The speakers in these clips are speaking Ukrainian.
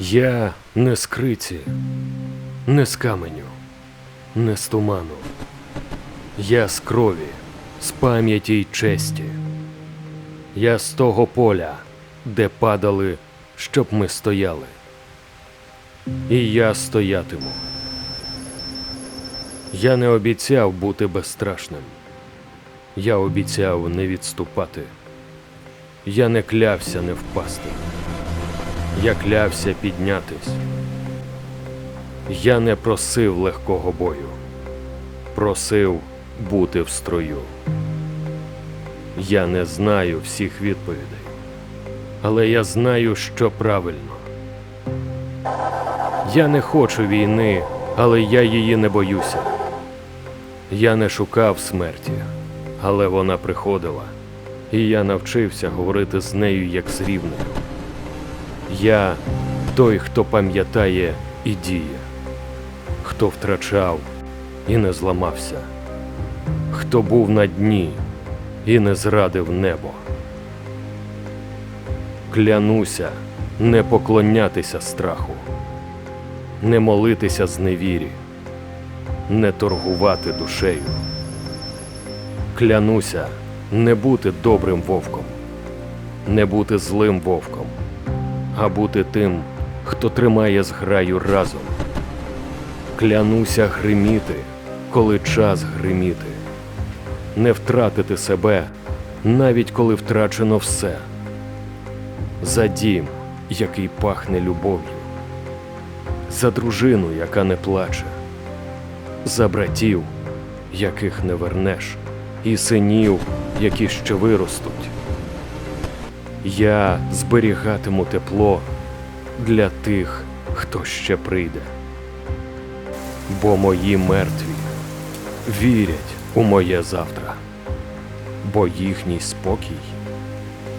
Я не з криці, не з каменю, не з туману. Я з крові, з пам'яті й честі. Я з того поля, де падали, щоб ми стояли. І я стоятиму. Я не обіцяв бути безстрашним. Я обіцяв не відступати. Я не клявся не впасти. Я клявся піднятись. Я не просив легкого бою, просив бути в строю. Я не знаю всіх відповідей, але я знаю, що правильно. Я не хочу війни, але я її не боюся. Я не шукав смерті, але вона приходила, і я навчився говорити з нею як з рівною. Я той, хто пам'ятає і діє, хто втрачав і не зламався, хто був на дні і не зрадив небо. Клянуся не поклонятися страху, не молитися зневірі, не торгувати душею. Клянуся не бути добрим вовком, не бути злим вовком а бути тим, хто тримає зграю разом. Клянуся гриміти, коли час гриміти, не втратити себе, навіть коли втрачено все. За дім, який пахне любов'ю, за дружину, яка не плаче, за братів, яких не вернеш, і синів, які ще виростуть. Я зберігатиму тепло для тих, хто ще прийде. Бо мої мертві вірять у моє завтра, бо їхній спокій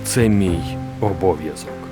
це мій обов'язок.